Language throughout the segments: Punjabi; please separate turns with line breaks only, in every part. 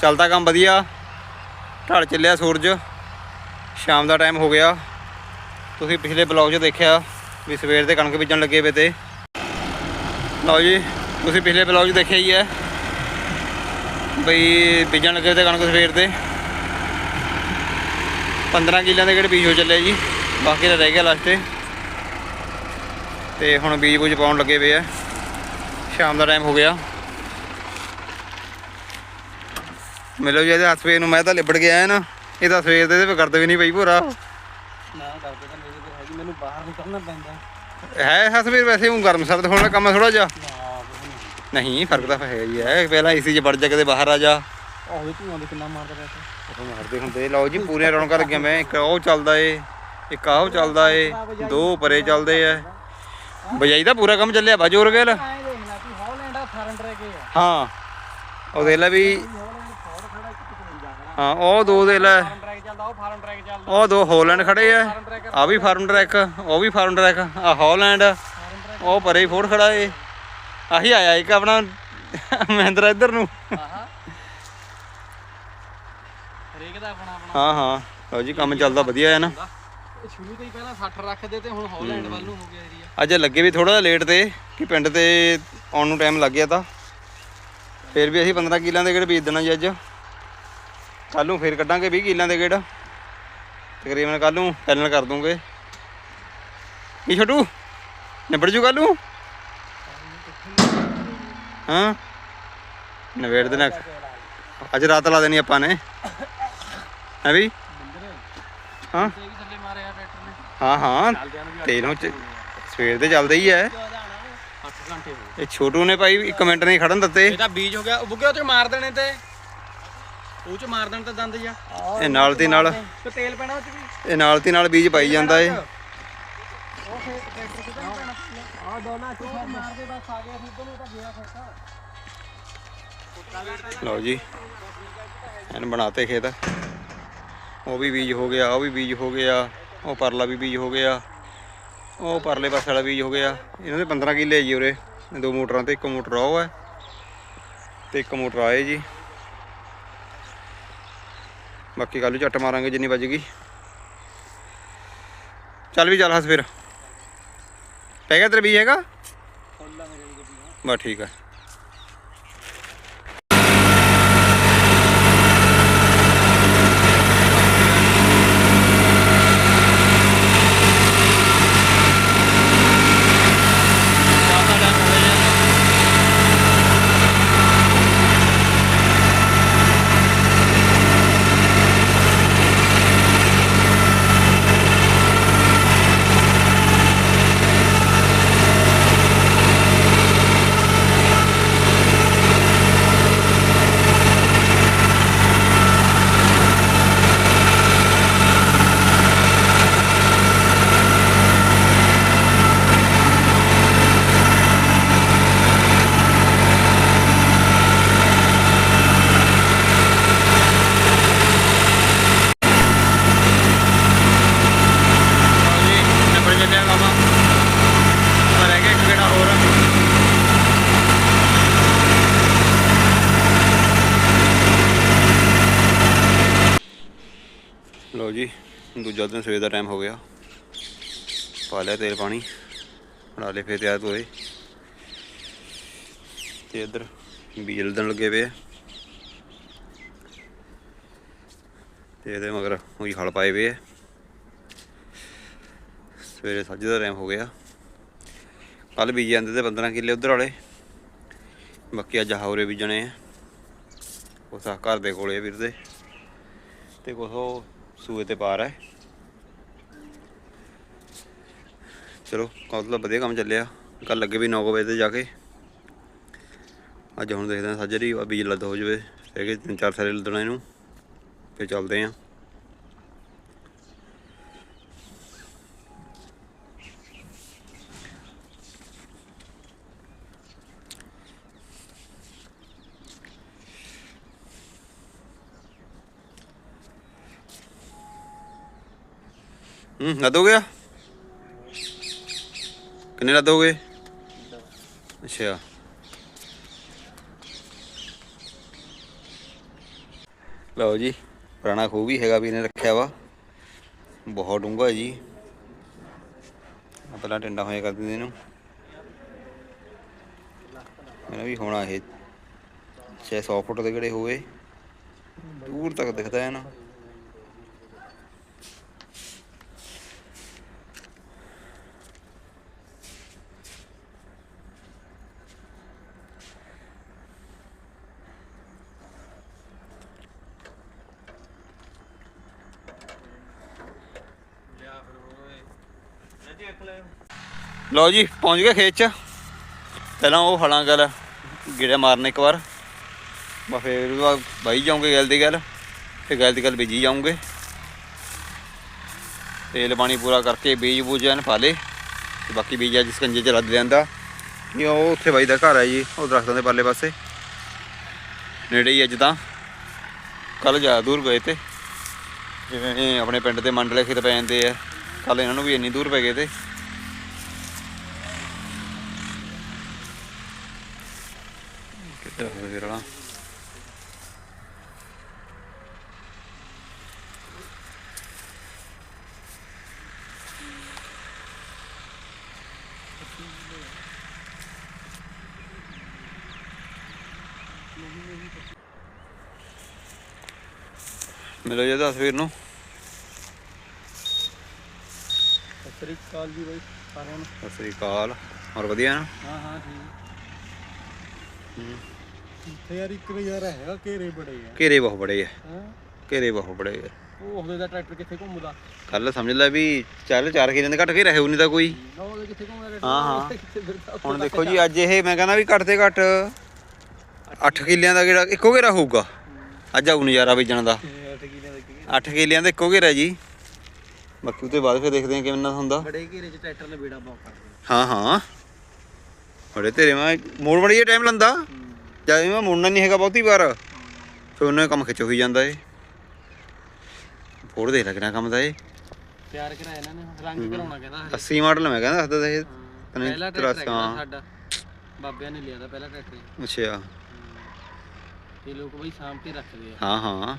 ਚੱਲਦਾ ਕੰਮ ਵਧੀਆ। ਢਲ ਚੱਲਿਆ ਸੂਰਜ। ਸ਼ਾਮ ਦਾ ਟਾਈਮ ਹੋ ਗਿਆ। ਤੁਸੀਂ ਪਿਛਲੇ ਬਲੌਗ 'ਚ ਦੇਖਿਆ ਵੀ ਸਵੇਰ ਦੇ ਕਣਕ ਬੀਜਣ ਲੱਗੇ ਵੇ ਤੇ। ਲਓ ਜੀ, ਤੁਸੀਂ ਪਿਛਲੇ ਬਲੌਗ 'ਚ ਦੇਖਿਆ ਹੀ ਹੈ ਬਈ ਬੀਜਣ ਲੱਗੇ ਤੇ ਕਣਕ ਸਵੇਰ ਦੇ। 15 ਕਿੱਲਿਆਂ ਦੇ ਕਿਹੜੇ ਬੀਜ ਹੋ ਚੱਲੇ ਜੀ, ਬਾਕੀ ਤਾਂ ਰਹਿ ਗਿਆ ਲਾਸਟ ਤੇ। ਤੇ ਹੁਣ ਬੀਜ ਬੂਜ ਪਾਉਣ ਲੱਗੇ ਵੇ ਆ। ਸ਼ਾਮ ਦਾ ਟਾਈਮ ਹੋ ਗਿਆ। ਮਿਲੋ ਜੀ ਇਹਦੇ ਹੱਥ ਸਵੇਰ ਨੂੰ ਮੈਂ ਤਾਂ ਲਿਬੜ ਗਿਆ ਨਾ। ਇਹ ਤਾਂ ਸਵੇਰ ਦੇ ਇਹਦੇ ਕਰਦ ਵੀ ਨਹੀਂ ਪਈ ਭੋਰਾ।
ਨਾ ਕਰਦੇ ਤਾਂ ਮੇਰੇ ਤੇ ਹੈਗੀ ਮੈਨੂੰ ਬਾਹਰ ਨਿਕਲਣਾ ਪੈਂਦਾ।
ਹੈ ਹੱਥ ਸਵੇਰ ਵੈਸੇ ਉਹ ਗਰਮ ਸਰਦ ਹੋਣ ਦਾ ਕੰਮ ਥੋੜਾ ਜਿਹਾ।
ਨਾ ਕੁਛ ਨਹੀਂ।
ਫ਼ਰਕ ਤਾਂ ਹੈ ਹੀ ਹੈ। ਪਹਿਲਾਂ ਏਸੀ 'ਚ ਵੜ ਜਾ ਕਦੇ ਬਾਹਰ ਆ ਜਾ।
ਉਹ ਵੀ ਧੂਆਂ ਦੇ ਕਿੰਨਾ ਮਾਰਦਾ ਪਿਆ
ਉਹ ਮਾਰਦੇ ਹੁੰਦੇ। ਲਓ ਜੀ ਪੂਰੀਆਂ ਰੌਣਕਾਂ ਲੱਗੀਆਂ ਮੈਂ ਇੱਕ ਉਹ ਚੱਲਦਾ ਏ ਇੱਕ ਆਹ ਚੱਲਦਾ ਏ ਦੋ ਪਰੇ ਚੱਲਦੇ ਆ। ਬਜਾਈ ਦਾ ਪੂਰਾ ਕੰਮ ਚੱਲਿਆ ਬਾ ਜੋਰ ਗੇਲ? ਹਾਂ। ਉਹ ਦੇਖ ਲੈ ਵੀ
ਹੌਲੈਂਡ ਫੋਰ ਖੜਾ ਇੱਕ ਕਿਤੇ ਜਾਣਾ
ਹਾਂ ਉਹ ਦੋ ਦੇ ਲੈ।
ਫਾਰਮ ਟਰੈਕ ਚੱਲਦਾ ਉਹ ਫਾਰਮ ਟਰੈਕ ਚੱਲਦਾ।
ਉਹ ਦੋ ਹੋਲੈਂਡ ਖੜੇ ਆ। ਆ। ਵੀ ਫਾਰਮ ਟਰੈਕ ਉਹ ਵੀ ਫਾਰਮ ਟਰੈਕ ਆ ਹਾਲੈਂਡ ਉਹ ਪਰੇ ਹੀ ਫੋੜ ਖੜਾ ਏ। ਆਹੀ ਆਇਆ ਇੱਕ ਆਪਣਾ ਮਹਿੰਦਰਾ ਇੱਧਰ ਨੂੰ।
ਆਹਾ। ਹਰੇਕ ਦਾ ਆਪਣਾ ਆਪਣਾ।
ਹਾਂ ਹਾਂ। ਲਓ ਜੀ ਕੰਮ ਚੱਲਦਾ ਵਧੀਆ ਹੈ ਨਾ।
ਸ਼ੁਰੂ ਤੋਂ ਹੀ ਪਹਿਲਾਂ 60 ਰੱਖਦੇ ਤੇ ਹੁਣ ਹੌਲੈਂਡ ਵੱਲ ਨੂੰ ਹੋ ਗਿਆ ਏਰੀਆ
ਅੱਜ ਲੱਗੇ ਵੀ ਥੋੜਾ ਲੇਟ ਤੇ ਕਿ ਪਿੰਡ ਤੇ ਆਉਣ ਨੂੰ ਟਾਈਮ ਲੱਗ ਗਿਆ ਤਾਂ। ਫਿਰ ਵੀ ਅਸੀਂ 15 ਕਿੱਲਿਆਂ ਦੇ ਗੇੜ ਬੀਜ ਦੇਣਾ ਜੀ ਅੱਜ। ਕੱਲ ਨੂੰ ਫਿਰ ਕੱਢਾਂਗੇ 20 ਕਿੱਲਿਆਂ ਦੇ ਗੇੜ। ਤਕਰੀਬਨ ਕੱਲ ਨੂੰ ਫਾਈਨਲ ਕਰ ਦੂੰਗੇ। ਕੀ ਛੋਟੂ ਨਿਬੜ ਜੂ ਕੱਲ ਨੂੰ? ਹਾਂ। ਨਵੇੜ ਦੇਣਾ। ਅੱਜ ਰਾਤ ਲਾ ਦੇਣੀ ਆਪਾਂ ਨੇ। ਹੈ ਵੀ? ਹਾਂ।
ਤੇ
ਹਾਂ ਹਾਂ।
ਚੱਲਦਿਆਂ ਨੂੰ
ਸਵੇਰ ਦੇ ਚੱਲਦੇ ਹੀ ਐ ਇਹ ਛੋਟੂ ਨੇ ਭਾਈ ਇੱਕ ਮਿੰਟ ਨਹੀਂ ਖੜਨ ਦਿੱਤੇ।
ਇਹ ਤਾਂ ਬੀਜ ਹੋ ਗਿਆ। ਉਹ ਬੁੱਗੇ ਉਹ ਮਾਰ ਦੇਣੇ ਤੇ। ਉਹ ਚ ਮਾਰ ਦੇਣ ਤਾਂ ਦੰਦ ਜਾ
ਇਹ ਨਾਲ ਦੀ ਨਾਲ।
ਤੇ ਤੇਲ ਪੈਣਾ ਉਹ ਚ ਵੀ।
ਇਹ ਨਾਲ ਦੀ ਨਾਲ ਬੀਜ ਪਾਈ ਜਾਂਦਾ ਏ।
ਉਹ ਫੇਰ ਟਰੈਕਟਰ ਕਿਤੇ ਨਹੀਂ ਪੈਣਾ ਆ ਦੋਨਾਂ ਚ ਮਾਰ ਦੇ ਬਸ ਆ ਗਿਆ ਸਿੱਧੂ ਨੂੰ ਤਾਂ ਗਿਆ ਫਿਰ
ਲਓ ਜੀ ਇਹਨ ਬਣਾਤੇ ਖੇਤ। ਉਹ ਵੀ ਬੀਜ ਹੋ ਗਿਆ ਉਹ ਵੀ ਬੀਜ ਹੋ ਗਿਆ ਉਹ ਪਰਲਾ ਵੀ ਬੀਜ ਹੋ ਗਿਆ ਉਹ ਪਰਲੇ ਪਾਸੇ ਵਾਲਾ ਬੀਜ ਹੋ ਗਿਆ। ਇਹਨਾਂ ਦੇ 15 ਕਿੱਲੇ ਜੀ ਉਰੇ। ਦੋ ਮੋਟਰਾਂ ਤੇ ਇੱਕ ਮੋਟਰ ਉਹ ਹੈ ਤੇ ਇੱਕ ਮੋਟਰ ਆਏ ਜੀ। ਬਾਕੀ ਕੱਲ੍ਹ ਨੂੰ ਝੱਟ ਮਾਰਾਂਗੇ ਜਿੰਨੀ ਵੱਜ ਗਈ। ਚੱਲ ਵੀ ਚੱਲ ਹੱਸ ਫਿਰ। ਪੈ ਗਿਆ ਤੇਰਾ ਬੀਜ ਹੈਗਾ? ਬਸ ਠੀਕ ਹੈ ਜੀ ਨੰਬਰ ਚੱਲਿਆ ਕੰਮ ਪਰ ਰਹਿ ਗਿਆ ਇੱਕ ਕਿਹੜਾ ਹੋਰ ਲੋ ਜੀ ਦੂਜਾ ਦਿਨ ਸਵੇਰ ਦਾ ਟਾਈਮ ਹੋ ਗਿਆ। ਪਾ ਲਿਆ ਤੇਲ ਪਾਣੀ, ਬਣਾ ਲਏ ਫੇਰ ਤਿਆਰ ਹੋਏ ਤੇ ਇੱਧਰ ਬੀਜ ਲੱਦਣ ਲੱਗੇ ਪਏ ਤੇ ਇਹਦੇ ਮਗਰ ਉਹੀ ਹਲ ਪਾਏ ਪਏ ਸਵੇਰੇ ਸੱਜ ਦਾ ਟਾਈਮ ਹੋ ਗਿਆ। ਕੱਲ ਬੀਜ ਜਾਂਦੇ ਤੇ 15 ਕਿੱਲੇ ਉਧਰ ਵਾਲੇ। ਬਾਕੀ ਅੱਜ ਹਾਉਰੇ ਬੀਜਣੇ ਆ। ਉਸ ਆ ਘਰ ਦੇ ਕੋਲੇ ਆ ਵੀਰ ਦੇ। ਤੇ ਕੁਛ ਸੂਏ ਤੇ ਪਾਰ ਹੈ। ਚਲੋ ਕੱਲ ਵਧੀਆ ਕੰਮ ਚੱਲਿਆ। ਕੱਲ ਲੱਗੇ ਵੀ 9 ਵਜੇ ਤੇ ਜਾ ਕੇ। ਅੱਜ ਹੁਣ ਦੇਖਦੇ ਹਾਂ, ਸੱਜਰੀ ਬੀਜ ਲੱਦ ਹੋ ਜਵੇ। ਰਹਿ ਗਏ ਤਿੰਨ ਚਾਰ ਸਾਰੇ ਲੱਦਣਾ ਇਹਨੂੰ ਫਿਰ ਚੱਲਦੇ ਆਂ ਹੂੰ ਲੱਦ ਹੋ ਗਿਆ? ਕਿੰਨੇ ਲੱਦ ਹੋ ਗਏ? ਅੱਛਾ। ਲਓ ਜੀ, ਪੁਰਾਣਾ ਖੂਹ ਵੀ ਹੈਗਾ ਵੀ ਇਹਨੇ ਰੱਖਿਆ ਵਾ। ਬਹੁਤ ਡੂੰਘਾ ਜੀ। ਪਹਿਲਾਂ ਟਿੰਡਾ ਹੋਇਆ ਕਰ ਦਿੰਦੇ ਇਹਨੂੰ। ਇਹਨਾਂ ਵੀ ਹੋਣਾ ਇਹ। ਚਾਹੇ 100 ਫੁੱਟ ਦੇ ਕਿਹੜੇ ਹੋਵੇ ਦੂਰ ਤੱਕ ਦਿਖਦਾ ਹੈ ਨਾ। ਲਓ ਜੀ, ਪਹੁੰਚ ਗਏ ਖੇਤ ਚ। ਪਹਿਲਾਂ ਉਹ ਹਲਾਂ ਗੱਲ, ਗੇੜਾ ਮਾਰਨ ਇੱਕ ਵਾਰ। ਬਾ ਫਿਰ ਉਹਦੇ ਬਾਅਦ ਬਾਈ ਜਾਉਂਗੇ ਗੱਲ ਦੀ ਗੱਲ, ਫਿਰ ਗੱਲ ਦੀ ਗੱਲ ਬੀਜੀ ਜਾਉਂਗੇ ਤੇਲ ਪਾਣੀ ਪੂਰਾ ਕਰਕੇ ਬੀਜ ਬੂਜਨ ਪਾ ਲੇ ਤੇ ਬਾਕੀ ਬੀਜ ਅੱਜ ਸਕੰਜੇ ਚ ਰੱਦ ਲਿਆਂਦਾ। ਇਹ ਉਹ ਉੱਥੇ ਬਾਈ ਦਾ ਘਰ ਆ ਜੀ, ਉਹ ਦਰਖਤਾਂ ਦੇ ਪਰਲੇ ਪਾਸੇ। ਨੇੜੇ ਹੀ ਅੱਜ ਤਾਂ। ਕੱਲ ਜ਼ਿਆਦਾ ਦੂਰ ਗਏ ਤੇ। ਜਿਵੇਂ ਆਪਣੇ ਪਿੰਡ ਦੇ ਮੰਡਲੇ ਖੇਤ ਪੈ ਜਾਂਦੇ ਆ ਕੱਲ ਇਹਨਾਂ ਨੂੰ ਵੀ ਇੰਨੀ ਦੂਰ ਪੈ ਗਏ ਤੇ ਕਿੱਧਰ ਹੋ ਗਿਆ ਰਲਾ ਮਿਲੋ ਜੀ ਤਸਵੀਰ ਨੂੰ।
ਸਤਿ ਸ੍ਰੀ ਅਕਾਲ ਜੀ ਬਾਈ ਸਾਰਿਆਂ ਨੂੰ।
ਸਤਿ ਸ੍ਰੀ ਅਕਾਲ ਹੋਰ ਵਧੀਆ ਨਾ?
ਹਾਂ ਹਾਂ ਠੀਕ। ਇੱਥੇ ਯਾਰ ਇੱਕ ਨਜ਼ਾਰਾ ਹੈਗਾ ਘੇਰੇ ਬੜੇ ਆ।
ਘੇਰੇ ਬਹੁਤ ਬੜੇ ਆ।
ਹਾਂ?
ਘੇਰੇ ਬਹੁਤ ਬੜੇ ਆ।
ਉਹ ਉਹਦੇ ਦਾ ਟਰੈਕਟਰ ਕਿੱਥੇ ਘੁੰਮਦਾ?
ਕੱਲ ਸਮਝ ਲੈ ਵੀ ਚੱਲ ਚਾਰ ਕਿਲੇ ਦੇ ਘੱਟ ਕੇ ਰਹੇ ਨਹੀਂ ਤਾਂ ਕੋਈ। ਹਾਂ, ਹਾਂ। ਹੁਣ ਦੇਖੋ ਜੀ ਅੱਜ ਇਹ ਮੈਂ ਕਹਿੰਦਾ ਵੀ ਘੱਟ ਤੇ ਘੱਟ 8 ਕਿੱਲਿਆਂ ਦਾ ਕਿਹੜਾ ਇੱਕੋ ਘੇਰਾ ਹੋਊਗਾ। ਅੱਜ ਆਉ ਨਜ਼ਾਰਾ ਵੇਚਣ ਦਾ।
8 ਕਿਲੇ ਦਾ ਕੀ
8 ਕਿੱਲਿਆਂ ਦਾ ਇੱਕੋ ਘੇਰਾ ਜੀ। ਬਾਕੀ ਉਹਦੇ ਬਾਅਦ ਫਿਰ ਦੇਖਦੇ ਹਾਂ ਕਿਵੇਂ ਨਾ ਹੁੰਦਾ।
ਬੜੇ ਘੇਰੇ 'ਚ ਟਰੈਕਟਰ ਨੇ ਬੇੜਾ ਬਾਕ ਕਰ
ਹਾਂ ਹਾਂ। ਬੜੇ ਤੇਰੇ ਮੈਂ ਮੋੜ ਬੜੀ ਟਾਈਮ ਲੰਦਾ। ਜਦ ਮੈਂ ਮੁੜਨਾ ਨਹੀਂ ਹੈਗਾ ਬਹੁਤੀ ਵਾਰ ਫਿਰ ਉਹਨੇ ਕੰਮ ਖਿੱਚ ਹੋਈ ਜਾਂਦਾ ਏ। ਫੋੜ ਦੇ ਲੱਗਣਾ ਕੰਮ ਦਾ ਏ।
ਤਿਆਰ ਕਰਾਇਆ ਇਹਨਾਂ ਨੇ ਰੰਗ ਕਰਾਉਣਾ ਕਹਿੰਦਾ ਹਲੇ
80 ਮਾਡਲ ਮੈਂ ਕਹਿੰਦਾ ਦੱਸਦਾ ਇਹ
ਪਹਿਲਾ ਟਰੈਕਟਰ
ਹਾਂ।
ਸਾਡਾ। ਬਾਬਿਆਂ ਨੇ ਲਿਆ ਦਾ ਪਹਿਲਾ ਟਰੈਕਟਰ
ਅੱਛਾ।
ਤੇ ਲੋਕ ਬਈ ਸਾਂਭ ਕੇ ਰੱਖਦੇ ਆ।
ਹਾਂ ਹਾਂ।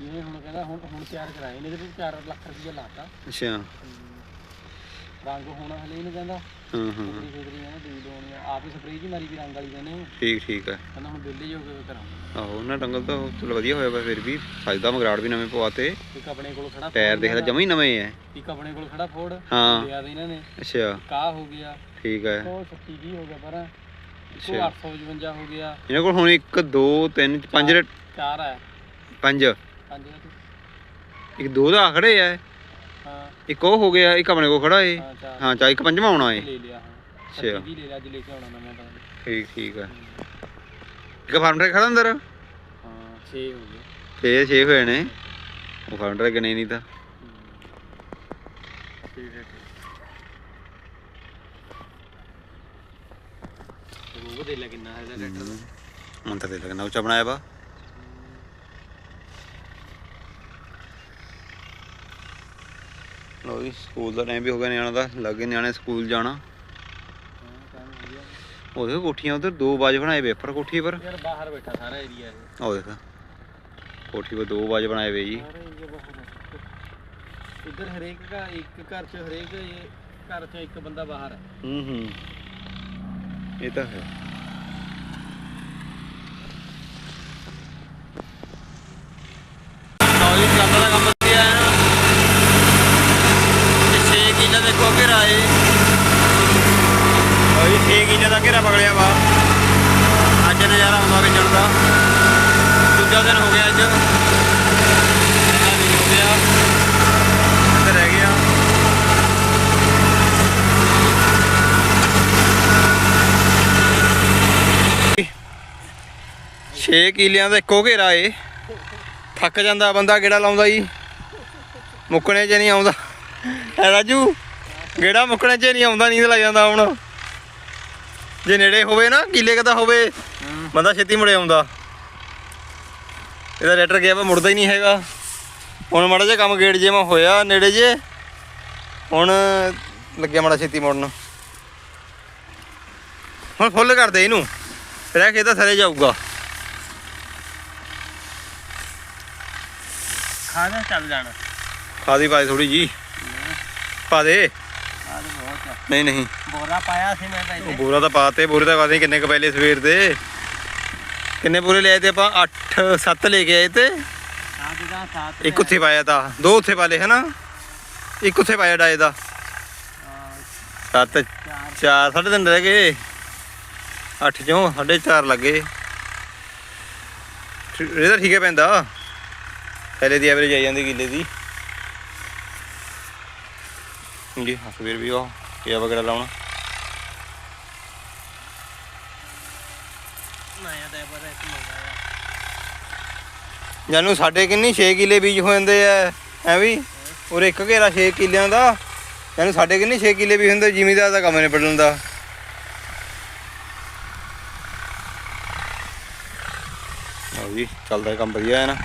ਇਹਨੇ ਹੁਣ ਕਹਿੰਦਾ ਹੁਣ ਹੁਣ ਤਿਆਰ ਕਰਾਏ ਨੇ ਇਹਦੇ ਵਿੱਚ 4 ਲੱਖ ਰੁਪਏ ਲਾਤਾ।
ਅੱਛਾ।
ਰੰਗ ਹੋਣਾ ਹਲੇ ਇਹਨੂੰ ਕਹਿੰਦਾ।
ਹਾਂ ਹਾਂ
ਸਪਰੀ ਸੁਪਰੀ ਕਹਿੰਦਾ ਦੂਈ ਦੋਣੀ ਆ ਆਪ ਹੀ ਸਪਰੀ ਜੀ ਮਾਰੀ ਵੀ ਰੰਗ ਵਾਲੀ ਕਹਿੰਦੇ।
ਠੀਕ ਠੀਕ ਹੈ
ਕਹਿੰਦਾ ਹੁਣ ਬਿੱਲੇ ਜੋ ਕੇ ਕਰਾਂ।
ਆਹੋ ਉਹਨਾਂ ਡੰਗਲ ਤਾਂ ਚਲ ਵਧੀਆ ਹੋਇਆ ਵਾ ਫਿਰ ਵੀ। ਫਾਇਦਾ ਮਗਰਾੜ ਵੀ ਨਵੇਂ ਪਵਾਤੇ
ਇੱਕ ਆਪਣੇ ਕੋਲ ਖੜਾ
ਟਾਇਰ ਦੇਖ ਲੈ ਜਮਾ ਹੀ ਨਵੇਂ ਐ
ਇੱਕ ਆਪਣੇ ਕੋਲ ਖੜਾ ਫੋੜ
ਹਾਂ।
ਲਿਆ ਦੇ ਇਹਨਾਂ ਨੇ।
ਅੱਛਾ।
ਕਾ ਹੋ ਗਿਆ।
ਠੀਕ ਹੈ
ਉਹ 36 ਜੀ ਹੋ ਗਿਆ ਪਰ।
ਅੱਛਾ।
855 ਹੋ ਗਿਆ।
ਇਹਨਾਂ ਕੋਲ ਹੁਣ 1 2 3 5
ਚਾਰ ਹੈ
5
ਦਾ ਤੂੰ
ਇੱਕ ਦੋ ਦਾ ਖੜੇ ਐ
ਹਾਂ।
ਇੱਕ ਉਹ ਹੋ ਗਿਆ ਇੱਕ ਆਪਣੇ ਕੋਲ ਖੜਾ ਏ।
ਹਾਂ ਚਾਰ।
ਹਾਂ ਚਾ ਇੱਕ ਪੰਜਵਾਂ ਆਉਣਾ ਏ।
ਲੈ ਲਿਆ ਹਾਂ।
ਅੱਛਾ।
36 ਦੀ ਲੈ ਲਿਆ ਅੱਜ ਲੈ ਕੇ ਆਉਣਾ ਨਵਾਂ ਪਤਾ ਨਹੀਂ
ਠੀਕ ਠੀਕ ਹੈ ਇੱਕ ਫਾਰਮ ਟਰੈਕ ਖੜਾ ਅੰਦਰ?
ਹਾਂ 6 ਹੋ ਗਏ।
6 6 ਹੋਏ ਨੇ। ਉਹ ਫਾਰਮ ਟਰੈਕ ਗਣੇ ਨਹੀਂ ਤਾਂ।
ਠੀਕ ਹੈ ਉਹ ਦੇ ਲੈ ਕਿੰਨਾ ਹੈ ਟਰੈਕਟਰ? ਦਾ
ਮਨ ਤਾਂ ਦੇ ਲੱਗਣਾ ਉੱਚਾ ਬਣਾਇਆ ਵਾ। ਲੋ ਜੀ ਸਕੂਲ ਦਾ ਟਾਈਮ ਵੀ ਹੋ ਗਿਆ ਨਿਆਣਾ ਦਾ ਲੱਗੇ ਨਿਆਣੇ ਸਕੂਲ ਜਾਣਾ। ਉਹਦੇ ਕੋਠੀਆਂ ਉਧਰ ਦੋ ਬਾਜ ਬਣਾਏ ਵੇ ਕੋਠੀ ਪਰ
ਯਾਰ ਬਾਹਰ ਬੈਠਾ ਸਾਰਾ ਏਰੀਆ ਇਹ।
ਉਹ ਦੇਖ ਕੋਠੀ 'ਤੇ ਦੋ ਬਾਜ ਬਣਾਏ ਵੇ ਜੀ।
ਇੱਧਰ ਹਰੇਕ ਦਾ ਇੱਕ ਘਰ ਚ ਹਰੇਕ ਇਹ ਘਰ ਚ ਇੱਕ ਬੰਦਾ ਬਾਹਰ ਹੈ
ਹੂੰ ਹੂੰ। ਇਹ ਤਾਂ ਹੈ। 6 ਕਿਲਿਆਂ ਦਾ ਇੱਕੋ ਘੇਰਾ ਏ। ਥੱਕ ਜਾਂਦਾ ਬੰਦਾ ਗੇੜਾ ਲਾਉਂਦਾ ਜੀ। ਮੁੱਕਣੇ 'ਚ ਨਹੀਂ ਆਉਂਦਾ। ਐ ਰਾਜੂ, ਗੇੜਾ ਮੁੱਕਣੇ 'ਚ ਨਹੀਂ ਆਉਂਦਾ, ਨੀਂਦ ਲੱਗ ਜਾਂਦਾ ਹੁਣ। ਜੇ ਨੇੜੇ ਹੋਵੇ ਨਾ, ਕਿਲੇ ਕਦਾ ਹੋਵੇ, ਬੰਦਾ ਛੇਤੀ ਮੁੜੇ ਆਉਂਦਾ। ਇਹਦਾ ਰੈਟਰ ਗਿਆ ਪਰ ਮੁੜਦਾ ਹੀ ਨਹੀਂ ਹੈਗਾ। ਹੁਣ ਮਾੜਾ ਜਿਹਾ ਕੰਮ ਗੇੜ ਜੇ ਮੈਂ ਹੋਇਆ ਨੇੜੇ ਜੇ। ਹੁਣ ਲੱਗਿਆ ਮਾੜਾ ਛੇਤੀ ਮੁੜਨ। ਹੁਣ ਫੁੱਲ ਕਰਦੇ ਇਹਨੂੰ। ਰਹਿ ਕੇ ਤਾਂ ਥਰੇ ਜਾਊਗਾ।
ਖਾਣਾ ਚੱਲ ਜਾਣਾ।
ਖਾਦੀ ਥੋੜੀ ਜੀ। ਪਾ ਦੇ।
ਆਹ ਤਾਂ ਬਹੁਤ ਆ।
ਨਹੀਂ ਨਹੀਂ।
ਬੋਰਾ ਪਾਇਆ ਸੀ ਮੈਂ
ਉਹ
ਪਹਿਲੇ
ਬੋਰਾ ਤਾਂ ਪਾਤੇ ਬੋਰੇ ਤਾਂ ਪਾਦੇ ਕਿੰਨੇ ਕ ਪਹਿਲੇ ਸਵੇਰ ਦੇ। ਕਿੰਨੇ ਬੋਰੇ ਲਿਆਏ ਤੇ ਆਪਾਂ? 8 7 ਲੈ ਕੇ ਆਏ ਤੇ।
ਸਾਥ
ਇੱਕ ਉੱਥੇ ਪਾਇਆ ਤਾਂ। ਦੋ ਉੱਥੇ ਪਾ ਲਏ ਹਨਾ? ਇੱਕ ਉੱਥੇ ਪਾਇਆ ਡਾਏ ਦਾ। ਸੱਤ
ਚਾਰ
ਚਾਰ ਸਾਢੇ ਤਿੰਨ ਰਹਿ ਗਏ। 8 ਚੋਂ ਸਾਢੇ ਚਾਰ ਲੱਗੇ। ਇਹ ਤਾਂ ਠੀਕ ਹੈ ਪੈਂਦਾ। ਪਹਿਲੇ ਦੀ ਐਵਰੇਜ ਆਈ ਜਾਂਦੀ ਕਿੱਲੇ ਦੀ। ਜੀ ਹਾਂ ਸਵੇਰ ਵੀ ਉਹ ਕਿਆ ਵਗੈਰਾ ਲਾਉਣਾ।
ਨਇਆ ਦਾ ਪਰ ਇੱਕ ਮੰਗਾਇਆ
ਜਾਨੂੰ ਸਾਡੇ ਕਿੰਨੀ 6 ਕਿੱਲੇ ਬੀਜ ਹੋ ਜਾਂਦੇ ਐ ਐ ਵੀ? ਔਰ ਇੱਕ ਘੇਰਾ 6 ਕਿੱਲਿਆਂ ਦਾ। ਜਾਨੂੰ ਸਾਡੇ ਕਿੰਨੀ 6 ਕਿੱਲੇ ਵੀ ਹੁੰਦੇ ਜ਼ਿਮੀਦਾਰ ਦਾ ਕੰਮ ਨਹੀਂ ਪੜਨ ਦਾ ਜੀ ਚੱਲਦਾ ਕੰਮ ਵਧੀਆ ਹੈ ਨਾ।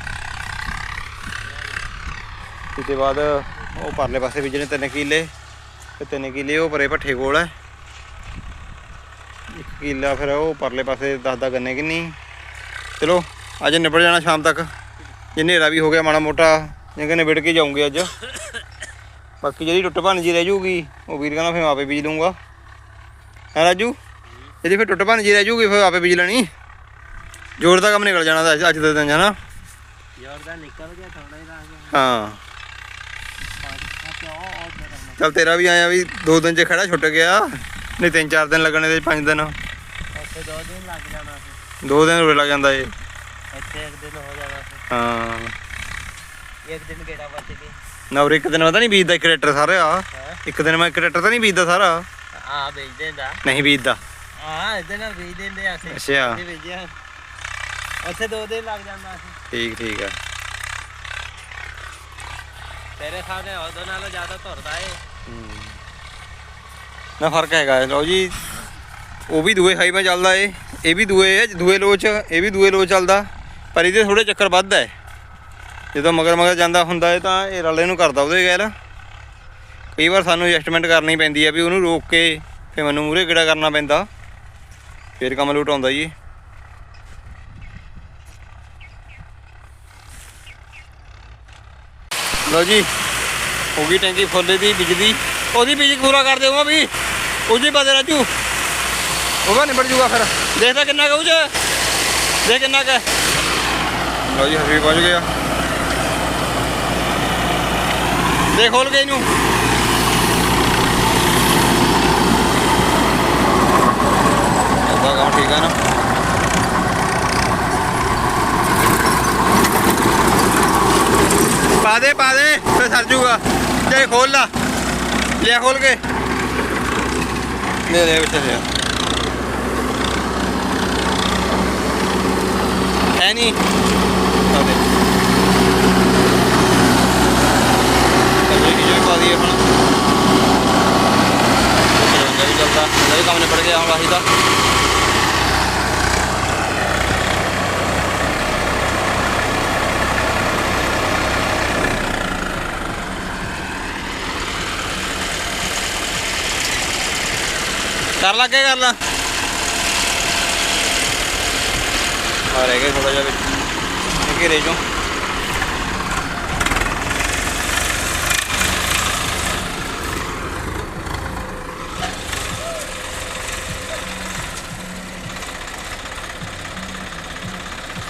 ਤੋਂ ਬਾਅਦ ਉਹ ਪਰਲੇ ਪਾਸੇ ਬੀਜਣੇ ਤਿੰਨ ਕਿੱਲੇ। ਤੇ ਤਿੰਨ ਕਿੱਲੇ ਉਹ ਪਰੇ ਭੱਠੇ ਕੋਲ ਹੈ ਇੱਕ ਕਿੱਲਾ ਫਿਰ ਉਹ ਪਰਲੇ ਪਾਸੇ ਦੱਸਦਾ ਗੰਨੇ ਕਿੰਨੀ। ਚਲੋ ਅੱਜ ਨਿਬੜ ਜਾਣਾ ਸ਼ਾਮ ਤੱਕ। ਜੇ ਹਨੇਰਾ ਵੀ ਹੋ ਗਿਆ ਮਾੜਾ ਮੋਟਾ ਜੇ ਨਿਬੜ ਕੇ ਜਾਉਂਗੇ ਅੱਜ। ਬਾਕੀ ਜਿਹੜੀ ਟੁੱਟ ਭੰਨ ਜੀ ਰਹਿ ਜੂਗੀ ਉਹ ਵੀਰ ਕਹਿੰਦਾ ਫਿਰ ਆਪੇ ਬੀਜ ਲੂੰਗਾ ਹੈ ਰਾਜੂ? ਜਿਹੜੀ ਫਿਰ ਟੁੱਟ ਭੰਨ ਜੀ ਰਹਿ ਜੂਗੀ ਫਿਰ ਆਪੇ ਬੀਜ ਲੈਣੀ। ਜੋਰ ਦਾ ਕੰਮ ਨਿਕਲ ਜਾਣਾ ਅੱਜ- ਦੇ ਦਿਨ ਜਾਣਾ
ਯਾਰ ਦਾ ਨਿਕਲ ਗਿਆ ਥੋੜਾ ਹੀ ਰਹਿ ਗਿਆ
ਹਾਂ
ਆ ਤੇ ਉਹ ਉਹ ਜਿਹੜਾ
ਚੱਲ ਤੇਰਾ ਵੀ ਆਇਆ ਵੀ ਦੋ ਦਿਨ ਚ ਖੜਾ ਛੁੱਟ ਗਿਆ। ਨਹੀਂ ਤਿੰਨ ਚਾਰ ਦਿਨ ਲੱਗਣੇ ਤੇ ਪੰਜ ਦਿਨ।
ਦੋ ਦਿਨ ਲੱਗ ਜਾਣਾ ਸੀ।
ਦੋ ਦਿਨ ਉਰੇ ਲੱਗ ਜਾਂਦਾ ਏ।
ਇੱਥੇ ਇੱਕ ਦਿਨ ਹੋ ਜਾਣਾ ਸੀ।
ਹਾਂ।
ਇੱਕ ਦਿਨ ਗੇੜਾ ਬਚ ਕੇ
ਨਾ ਉਰੇ ਇੱਕ ਦਿਨ ਪਤਾ ਨਹੀਂ ਬੀਜਦਾ ਇੱਕ ਟਰੈਕਟਰ ਸਾਰਾ। ਇੱਕ ਦਿਨ ਮੈਂ ਇੱਕ ਟਰੈਕਟਰ ਤਾਂ ਨਹੀਂ ਬੀਜਦਾ ਸਾਰਾ।
ਆ ਵੇਚ ਦਿੰਦਾ।
ਨਹੀਂ ਬੀਜਦਾ।
ਹਾਂ ਇਹਦੇ ਨਾਲ ਵੇਚ ਦਿੰਦੇ ਆ ਅਸੀਂ।
ਅੱਛਾ।
ਉੱਥੇ ਦੋ ਦਿਨ ਲੱਗ ਜਾਂਦਾ ਸੀ।
ਠੀਕ ਠੀਕ ਆ।
ਤੇਰੇ ਸਾਹਮਣੇ ਉਹਦੋਂ ਨਾਲੋਂ ਜ਼ਿਆਦਾ ਧੁਰਦਾ ਏ।
ਨਾ ਫ਼ਰਕ ਹੈਗਾ ਲਓ ਜੀ। ਉਹ ਵੀ ਦੂਏ ਹਾਈਵੇ ਚੱਲਦਾ ਏ, ਇਹ ਵੀ ਦੂਏ ਹੈ ਦੂਏ ਲੋ ਚ, ਇਹ ਵੀ ਦੂਏ ਲੋ ਚੱਲਦਾ। ਪਰ ਇਹਦੇ ਥੋੜੇ ਚੱਕਰ ਵੱਧ ਹੈ ਜਦੋਂ ਮਗਰ ਮਗਰ ਜਾਂਦਾ ਹੁੰਦਾ ਏ ਤਾਂ ਇਹ ਰਲੇ ਨੂੰ ਕਰਦਾ ਉਹਦੇ ਗੈਰ। ਕਈ ਵਾਰ ਸਾਨੂੰ ਐਡਜਸਟਮੈਂਟ ਕਰਨੀ ਪੈਂਦੀ ਆ ਵੀ ਉਹਨੂੰ ਰੋਕ ਕੇ ਫਿਰ ਮੈਨੂੰ ਮੂਰੇ ਕਿਹੜਾ ਕਰਨਾ ਪੈਂਦਾ। ਫਿਰ ਕੰਮ ਲੂਟ ਆਉਂਦਾ ਜੀ। ਲਓ ਜੀ ਹੋ ਗਈ ਟੈਂਕੀ ਫੁੱਲੇ ਦੀ। ਬਿਜਲੀ ਉਹਦੀ ਬੀਜ ਪੂਰਾ ਕਰ ਦਿਓ ਵੀ। ਉਹਦੀ ਬਾਦੇ ਰਾਜੂ। ਉਹਦਾ ਨਿਬੜ ਜੂਗਾ ਫਿਰ। ਦੇਖਦਾ ਕਿੰਨਾ ਕਹੂ ਜੇ ਦੇਖ ਕਿੰਨਾ ਕੁ। ਹੈ। ਲਓ ਜੀ ਹਸੀ ਪਹੁੰਚ ਗਿਆ। ਦੇਖ ਖੋਲ ਕੇ ਇਹਨੂੰ। ਉਹਦਾ ਕੰਮ ਠੀਕ ਆ ਨਾ। ਪਾ ਦੇ ਪਾ ਦੇ ਫਿਰ ਸਰ ਜੂਗਾ ਜੇ ਖੋਲ ਲਾ ਲਿਆ ਖੋਲ ਕੇ ਲੈ ਲੈ ਵਿੱਚ ਲਿਆ ਹੈ ਨਹੀਂ ਪਾ ਦੇ ਕਦੇ ਕੀ ਜੋ ਪਾ ਦੀ ਆਪਣਾ ਉਹ ਵੀ ਚੱਲਦਾ ਉਹਦਾ ਵੀ ਕੰਮ ਨਿਬੜ ਗਿਆ ਹੁਣ ਵਾਹੀ ਦਾ ਕਰ ਲੱਗੇ ਕਰ ਲਾ ਆ ਰਹਿ ਗਿਆ ਥੋੜਾ ਜਿਹਾ ਵਿੱਚ ਇਹ ਘੇਰੇ ਚੋਂ।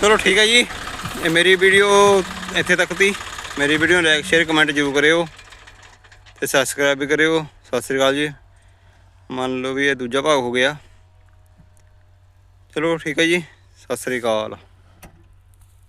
ਚਲੋ ਠੀਕ ਹੈ ਜੀ। ਇਹ ਮੇਰੀ ਵੀਡੀਓ ਇੱਥੇ ਤੱਕ ਤੀ। ਮੇਰੀ ਵੀਡੀਓ ਨੂੰ ਲਾਈਕ ਸ਼ੇਅਰ ਕਮੈਂਟ ਜ਼ਰੂਰ ਕਰਿਓ। ਤੇ ਸਬਸਕ੍ਰਾਈਬ ਵੀ ਕਰਿਓ। ਸਤਿ ਸ੍ਰੀ ਅਕਾਲ ਜੀ। ਮੰਨ ਲਓ ਵੀ ਇਹ ਦੂਜਾ ਭਾਗ ਹੋ ਗਿਆ। ਚਲੋ ਠੀਕ ਹੈ ਜੀ, ਸਤਿ ਸ੍ਰੀ ਅਕਾਲ।